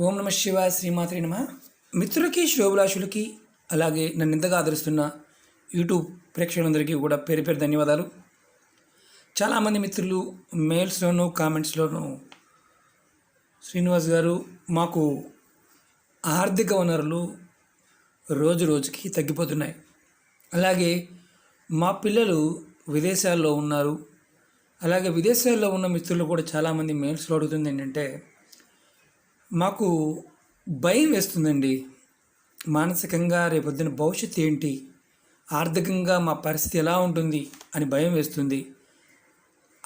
ఓం నమ శివ శ్రీమాత్రి నమ. మిత్రులకి శ్రోభిలాషులకి అలాగే నన్ను ఇంతగా ఆదరిస్తున్న యూట్యూబ్ ప్రేక్షకులందరికీ కూడా పేరు పేరు ధన్యవాదాలు. చాలామంది మిత్రులు మెయిల్స్లోనూ కామెంట్స్లోనూ శ్రీనివాస్ గారు మాకు ఆర్థిక వనరులు రోజు రోజుకి తగ్గిపోతున్నాయి. అలాగే మా పిల్లలు విదేశాల్లో ఉన్నారు. అలాగే విదేశాల్లో ఉన్న మిత్రులు కూడా చాలామంది మెయిల్స్లో అడుగుతుంది ఏంటంటే మాకు భయం వేస్తుందండి. మానసికంగా రేపొద్దున భవిష్యత్తు ఏంటి? ఆర్థికంగా మా పరిస్థితి ఎలా ఉంటుంది? అని భయం వేస్తుంది.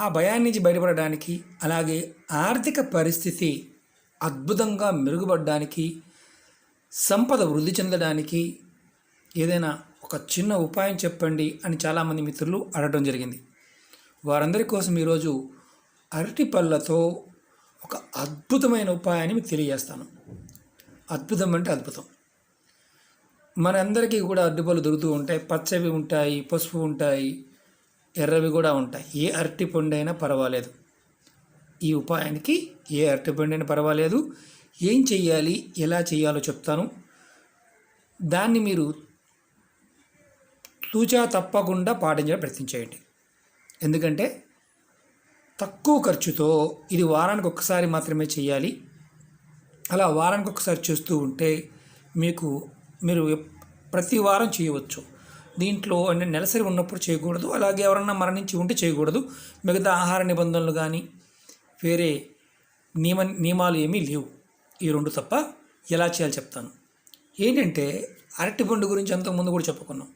ఆ భయాన్ని నుంచి బయటపడడానికి అలాగే ఆర్థిక పరిస్థితి అద్భుతంగా మెరుగుపడడానికి సంపద వృద్ధి చెందడానికి ఏదైనా ఒక చిన్న ఉపాయం చెప్పండి అని చాలామంది మిత్రులు అడగడం జరిగింది. వారందరి కోసం ఈరోజు అరటి పళ్ళతో ఒక అద్భుతమైన ఉపాయాన్ని మీకు తెలియజేస్తాను. అద్భుతం అంటే అద్భుతం. మనందరికీ కూడా అరటిపళ్ళు దొరుకుతూ ఉంటాయి. పచ్చవి ఉంటాయి పసుపు ఉంటాయి ఎర్రవి కూడా ఉంటాయి. ఏ అరటిపండు అయినా పర్వాలేదు. ఈ ఉపాయానికి ఏ అరటిపండు అయినా పర్వాలేదు. ఏం చెయ్యాలి? ఎలా చేయాలో చెప్తాను. దాన్ని మీరు తూచా తప్పకుండా పాటించడం ప్రయత్నించేయండి ఎందుకంటే తక్కువ ఖర్చుతో ఇది వారానికి ఒక్కసారి మాత్రమే చేయాలి. అలా వారానికి ఒకసారి చేస్తూ ఉంటే మీకు మీరు ప్రతి వారం చేయవచ్చు. దీంట్లో అంటే నెలసరి ఉన్నప్పుడు చేయకూడదు అలాగే ఎవరన్నా మరణించి ఉంటే చేయకూడదు. మిగతా ఆహార నిబంధనలు కానీ వేరే నియమ నియమాలు ఏమీ లేవు. ఈ రెండు తప్ప ఎలా చేయాలో చెప్తాను. ఏంటంటే అరటిపండు గురించి అంతకుముందు కూడా చెప్పుకున్నాం.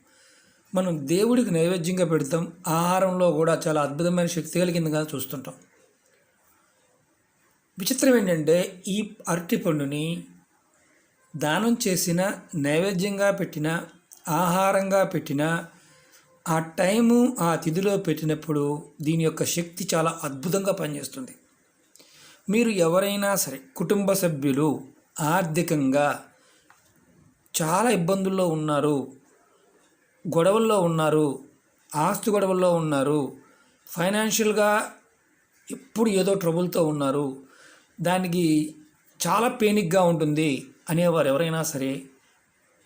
మనం దేవుడికి నైవేద్యంగా పెడతాం ఆహారంలో కూడా చాలా అద్భుతమైన శక్తి కలిగిందిగా చూస్తుంటాం. విచిత్రం ఏంటంటే ఈ అరటి పండుని దానం చేసిన నైవేద్యంగా పెట్టిన ఆహారంగా పెట్టిన ఆ టైము ఆ తిథిలో పెట్టినప్పుడు దీని యొక్క శక్తి చాలా అద్భుతంగా పనిచేస్తుంది. మీరు ఎవరైనా సరే కుటుంబ సభ్యులు ఆర్థికంగా చాలా ఇబ్బందుల్లో ఉన్నారు గొడవల్లో ఉన్నారు ఆస్తి గొడవల్లో ఉన్నారు ఫైనాన్షియల్గా ఎప్పుడు ఏదో ట్రబుల్తో ఉన్నారు దానికి చాలా పెయినిక్గా ఉంటుంది అనేవారు ఎవరైనా సరే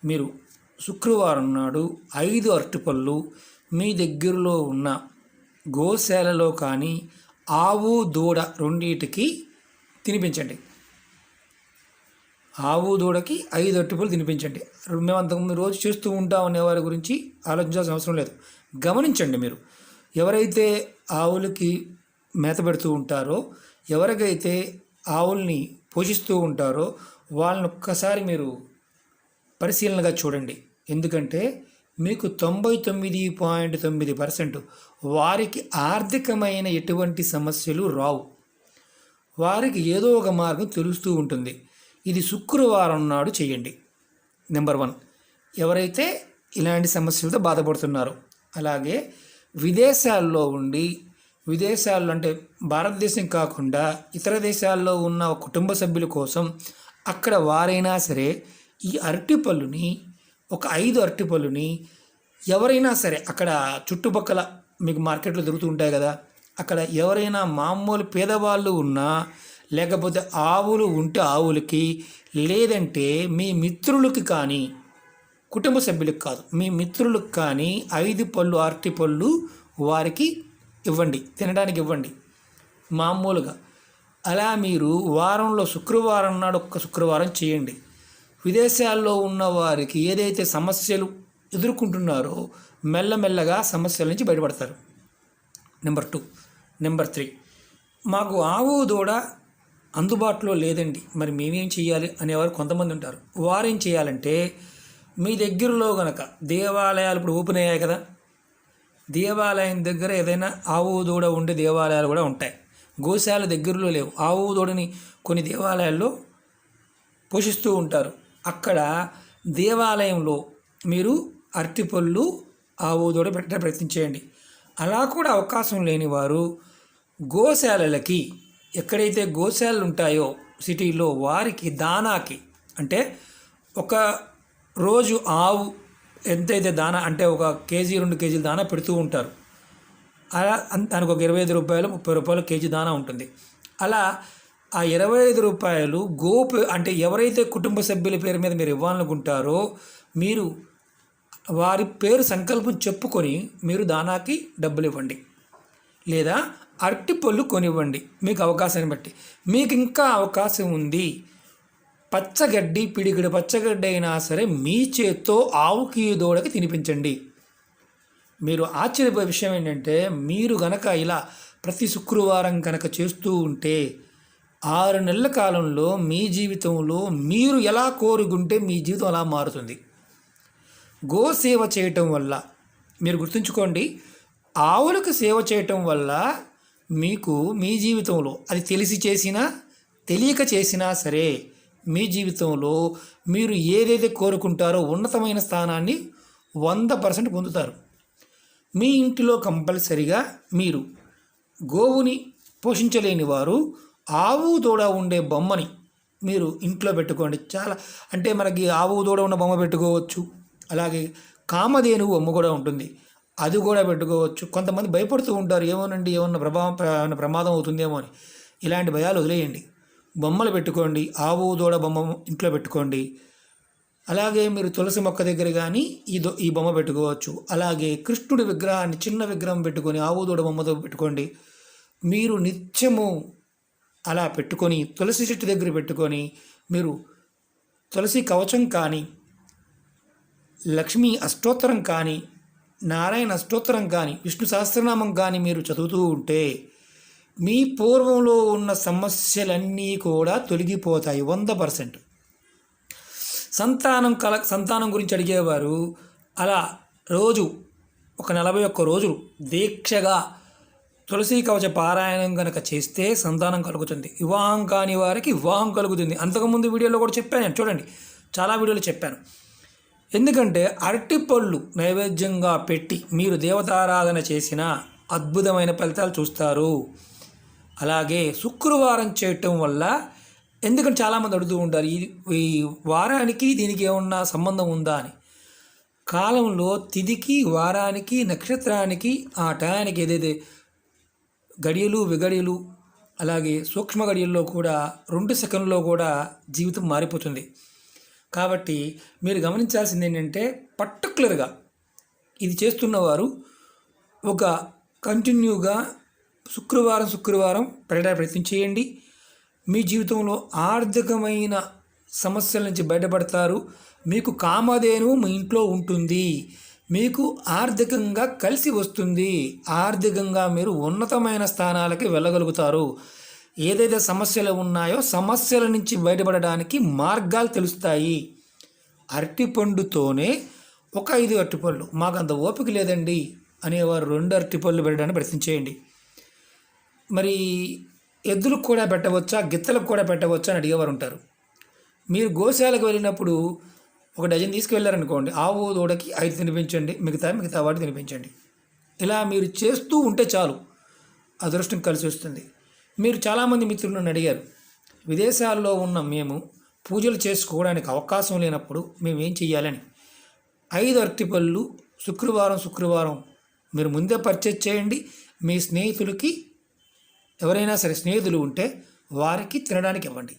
మీరు శుక్రవారం నాడు ఐదు అరటిపళ్ళు మీ దగ్గరలో ఉన్న గోశాలలో కానీ ఆవు దూడ రెండింటికి తినిపించండి. ఆవు దూడకి ఐదు అరటిపళ్ళు తినిపించండి. మేము అంతకుముందు రోజు చేస్తూ ఉంటాం అనే వారి గురించి ఆలోచించాల్సిన అవసరం లేదు. గమనించండి మీరు ఎవరైతే ఆవులకి మేత పెడుతూ ఉంటారో ఎవరికైతే ఆవుల్ని పోషిస్తూ ఉంటారో వాళ్ళని ఒక్కసారి మీరు పరిశీలనగా చూడండి. ఎందుకంటే మీకు తొంభై తొమ్మిది పాయింట్ తొమ్మిది పర్సెంట్ వారికి ఆర్థికమైన ఎటువంటి సమస్యలు రావు. వారికి ఏదో ఒక మార్గం తెలుస్తూ ఉంటుంది. ఇది శుక్రవారం నాడు చేయండి. నెంబర్ వన్ ఎవరైతే ఇలాంటి సమస్యలతో బాధపడుతున్నారో అలాగే విదేశాల్లో ఉండి విదేశాల్లో అంటే భారతదేశం కాకుండా ఇతర దేశాల్లో ఉన్న కుటుంబ సభ్యుల కోసం అక్కడ వారైనా సరే ఈ అరటిపళ్ళుని ఒక ఐదు అరటిపళ్ళుని ఎవరైనా సరే అక్కడ చుట్టుపక్కల మీకు మార్కెట్లో దొరుకుతూ ఉంటాయి కదా అక్కడ ఎవరైనా మామూలు పేదవాళ్ళు ఉన్నా లేకపోతే ఆవులు ఉంటే ఆవులకి లేదంటే మీ మిత్రులకి కానీ కుటుంబ సభ్యులకు కాదు మీ మిత్రులకు కానీ ఐదు పళ్ళు అరటి పళ్ళు వారికి ఇవ్వండి తినడానికి ఇవ్వండి. మామూలుగా. అలా మీరు వారంలో శుక్రవారం నాడు ఒక్క శుక్రవారం చేయండి. విదేశాల్లో ఉన్న వారికి ఏదైతే సమస్యలు ఎదుర్కొంటున్నారో మెల్లమెల్లగా సమస్యల నుంచి బయటపడతారు. Number two. Number three. మాకు ఆవు దూడ అందుబాటులో లేదండి. మరి మేమేం చేయాలి అనేవారు కొంతమంది ఉంటారు. వారేం చేయాలంటే మీ దగ్గరలో గనక దేవాలయాలు ఇప్పుడు ఓపెన్ అయ్యాయి కదా. దేవాలయం దగ్గర ఏదైనా ఆవు దూడ ఉండే దేవాలయాలు కూడా ఉంటాయి. గోశాల దగ్గరలో లేవు. ఆవు దూడని కొన్ని దేవాలయాల్లో పోషిస్తూ ఉంటారు. అక్కడ దేవాలయంలో మీరు అరటిపళ్ళు ఆవు దూడ పెట్టడం ప్రయత్నం చేయండి. అలా కూడా అవకాశం లేని వారు గోశాలలకి ఎక్కడైతే గోశాలలు ఉంటాయో సిటీలో వారికి దానాకి అంటే ఒక రోజు ఆవు ఎంతైతే దానా అంటే ఒక కేజీ రెండు కేజీలు దానా పెడుతూ ఉంటారు. అలా దానికి ఒక ఇరవై ఐదు రూపాయలు ముప్పై రూపాయలు కేజీ దానా ఉంటుంది. అలా ఆ ఇరవై ఐదు రూపాయలు గోపు అంటే ఎవరైతే కుటుంబ సభ్యుల పేరు మీద మీరు ఇవ్వాలనుకుంటారో మీరు వారి పేరు సంకల్పం చెప్పుకొని మీరు దానాకి డబ్బులు ఇవ్వండి లేదా అరటి పళ్ళు కొనివ్వండి. మీకు అవకాశాన్ని బట్టి. మీకు ఇంకా అవకాశం ఉంది. పచ్చగడ్డి పిడికిడి పచ్చగడ్డి అయినా సరే మీ చేత్తో ఆవుకి దూడకి తినిపించండి. మీరు ఆశ్చర్యపోయే విషయం ఏంటంటే మీరు గనక ఇలా ప్రతి శుక్రవారం కనుక చేస్తూ ఉంటే ఆరు నెలల కాలంలో మీ జీవితంలో మీరు ఎలా కోరుకుంటే మీ జీవితం అలా మారుతుంది. గోసేవ చేయటం వల్ల మీరు గుర్తుంచుకోండి ఆవులకు సేవ చేయటం వల్ల మీకు మీ జీవితంలో అది తెలిసి చేసినా తెలియక చేసినా సరే మీ జీవితంలో మీరు ఏదైతే కోరుకుంటారో ఉన్నతమైన స్థానాన్ని వంద పర్సెంట్ పొందుతారు. మీ ఇంటిలో కంపల్సరిగా మీరు గోవుని పోషించలేని వారు ఆవు దూడ ఉండే బొమ్మని మీరు ఇంట్లో పెట్టుకోండి. చాలా అంటే మనకి ఆవు దూడ ఉన్న బొమ్మ పెట్టుకోవచ్చు. అలాగే కామధేనువు బొమ్మ కూడా ఉంటుంది. అది కూడా పెట్టుకోవచ్చు. కొంతమంది భయపడుతూ ఉంటారు ఏమోనండి ఏమన్నా ప్రభావం ప్రమాదం అవుతుందేమో అని. ఇలాంటి భయాలు వదిలేయండి. బొమ్మలు పెట్టుకోండి ఆవు దూడ బొమ్మ ఇంట్లో పెట్టుకోండి. అలాగే మీరు తులసి మొక్క దగ్గర కానీ ఈ దొ ఈ బొమ్మ పెట్టుకోవచ్చు. అలాగే కృష్ణుడి విగ్రహాన్ని చిన్న విగ్రహం పెట్టుకొని ఆవు దూడ బొమ్మతో పెట్టుకోండి. మీరు నిత్యము అలా పెట్టుకొని తులసి చెట్టు దగ్గర పెట్టుకొని మీరు తులసి కవచం కానీ లక్ష్మీ అష్టోత్తరం కానీ నారాయణ అష్టోత్తరం కానీ విష్ణు సహస్రనామం కానీ మీరు చదువుతూ ఉంటే మీ పూర్వంలో ఉన్న సమస్యలన్నీ కూడా తొలగిపోతాయి వంద పర్సెంట్. సంతానం కల సంతానం గురించి అడిగేవారు అలా రోజు ఒక నలభై ఒక్క రోజులు దీక్షగా తులసి కవచ పారాయణం కనుక చేస్తే సంతానం కలుగుతుంది. వివాహం కాని వారికి వివాహం కలుగుతుంది. అంతకుముందు వీడియోలో కూడా చెప్పాను చూడండి. చాలా వీడియోలు చెప్పాను. ఎందుకంటే అరటిపళ్ళు నైవేద్యంగా పెట్టి మీరు దేవతారాధన చేసిన అద్భుతమైన ఫలితాలు చూస్తారు. అలాగే శుక్రవారం చేయటం వల్ల ఎందుకంటే చాలామంది అడుగుతూ ఉంటారు ఈ ఈ వారానికి దీనికి ఏమన్నా సంబంధం ఉందా? అని. కాలంలో తిథికి వారానికి నక్షత్రానికి ఆ టయానికి ఏదైతే గడియలు విగడియలు అలాగే సూక్ష్మ గడియల్లో కూడా రెండు సెకండ్లో కూడా జీవితం మారిపోతుంది. కాబట్టి మీరు గమనించాల్సింది ఏంటంటే పర్టికులర్గా ఇది చేస్తున్నవారు ఒక కంటిన్యూగా శుక్రవారం శుక్రవారం పెట్టడానికి ప్రయత్నం చేయండి. మీ జీవితంలో ఆర్థికమైన సమస్యల నుంచి బయటపడతారు. మీకు కామధేను మీ ఇంట్లో ఉంటుంది. మీకు ఆర్థికంగా కలిసి వస్తుంది. ఆర్థికంగా మీరు ఉన్నతమైన స్థానాలకి వెళ్ళగలుగుతారు. ఏదైతే సమస్యలు ఉన్నాయో సమస్యల నుంచి బయటపడడానికి మార్గాలు తెలుస్తాయి. అరటిపండుతోనే ఒక ఐదు అరటిపళ్ళు. మాకు అంత ఓపిక లేదండి అనేవారు రెండు అరటిపళ్ళు పెట్టడానికి ప్రయత్నం చేయండి. మరి ఎద్దులకు కూడా పెట్టవచ్చా? గిత్తలకు కూడా పెట్టవచ్చా? అని అడిగేవారు ఉంటారు. మీరు గోశాలకు వెళ్ళినప్పుడు ఒక డజన్ తీసుకువెళ్ళారనుకోండి ఆవు దూడకి ఐదు తినిపించండి మిగతా మిగతా వాటి తినిపించండి. ఇలా మీరు చేస్తూ ఉంటే చాలు. అదృష్టం కలిసి వస్తుంది. మీరు చాలామంది మిత్రులు నన్ను అడిగారు విదేశాల్లో ఉన్న మేము పూజలు చేసుకోవడానికి అవకాశం లేనప్పుడు మేము ఏం చెయ్యాలని? ఐదు అరటిపళ్ళు శుక్రవారం శుక్రవారం మీరు ముందే పర్చేజ్ చేయండి. మీ స్నేహితులకి ఎవరైనా సరే స్నేహితులు ఉంటే వారికి తినడానికి ఇవ్వండి.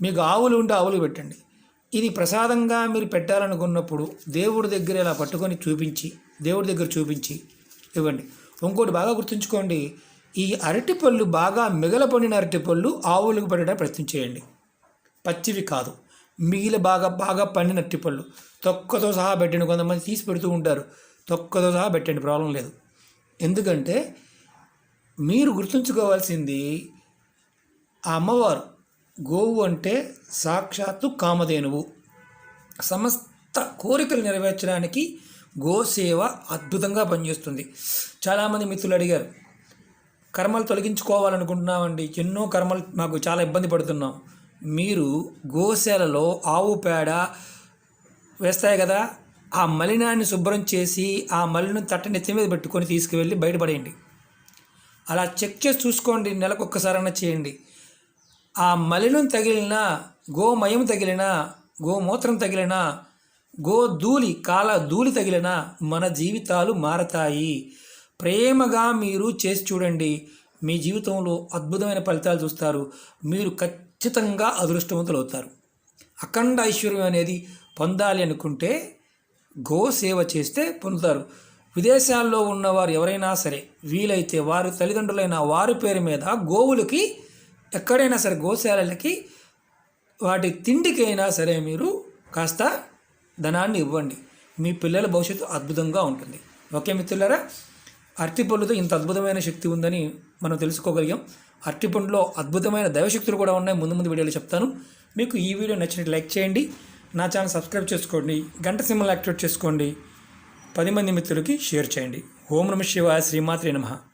మీకు ఆవులు ఉంటే ఆవులు పెట్టండి. ఇది ప్రసాదంగా మీరు పెట్టాలనుకున్నప్పుడు దేవుడి దగ్గర ఇలా పట్టుకొని చూపించి దేవుడి దగ్గర చూపించి ఇవ్వండి. ఇంకోటి బాగా గుర్తుంచుకోండి ఈ అరటిపళ్ళు బాగా మిగలపడిన అరటిపళ్ళు ఆవులకు పెట్టడానికి ప్రయత్నం చేయండి. పచ్చివి కాదు. మిగిలి బాగా బాగా పండిన అరటిపళ్ళు. తొక్కతో సహా పెట్టండి. కొంతమంది తీసి పెడుతూ ఉంటారు. తొక్కతో సహా పెట్టండి. ప్రాబ్లం లేదు. ఎందుకంటే మీరు గుర్తుంచుకోవాల్సింది ఆ అమ్మవారు గోవు అంటే సాక్షాత్తు కామధేనువు. సమస్త కోరికలు నెరవేర్చడానికి గోసేవ అద్భుతంగా పనిచేస్తుంది. చాలామంది మిత్రులు అడిగారు కర్మలు తొలగించుకోవాలనుకుంటున్నామండి. ఎన్నో కర్మలు మాకు చాలా ఇబ్బంది పడుతున్నాం. మీరు గోశాలలో ఆవు పేడ వేస్తాయి కదా ఆ మలినాన్ని శుభ్రం చేసి ఆ మలినం తట్ట నెత్తి మీద పెట్టుకొని తీసుకువెళ్ళి బయటపడేయండి. అలా చెక్ చేసి చూసుకోండి నెలకు ఒక్కసారైనా చేయండి. ఆ మలినం తగిలిన గోమయం తగిలిన గోమూత్రం తగిలిన గోధూళి కాల ధూళి తగిలిన మన జీవితాలు మారతాయి. ప్రేమగా మీరు చేసి చూడండి. మీ జీవితంలో అద్భుతమైన ఫలితాలు చూస్తారు. మీరు ఖచ్చితంగా అదృష్టవంతులు అవుతారు అఖండ ఐశ్వర్యం అనేది పొందాలి అనుకుంటే గో సేవ చేస్తే పొందుతారు. విదేశాల్లో ఉన్నవారు ఎవరైనా సరే వీలైతే వారి తల్లిదండ్రులైన వారి పేరు మీద గోవులకి ఎక్కడైనా సరే గోశాలలకి వాటి తిండికైనా సరే మీరు కాస్త ధనాన్ని ఇవ్వండి. మీ పిల్లల భవిష్యత్తు అద్భుతంగా ఉంటుంది. ఓకే మిత్రులారా? అరటిపండుతో ఇంత అద్భుతమైన శక్తి ఉందని మనం తెలుసుకోగలిగాం. అరటిపండులో అద్భుతమైన దైవశక్తులు కూడా ఉన్నాయి. ముందు ముందు వీడియోలో చెప్తాను. మీకు ఈ వీడియో నచ్చినట్టు లైక్ చేయండి. నా ఛానల్ సబ్స్క్రైబ్ చేసుకోండి. గంట సింబల్ యాక్టివేట్ చేసుకోండి. పది మంది మిత్రులకి షేర్ చేయండి. ఓం నమ శివాయ శ్రీమాత్రే నమః.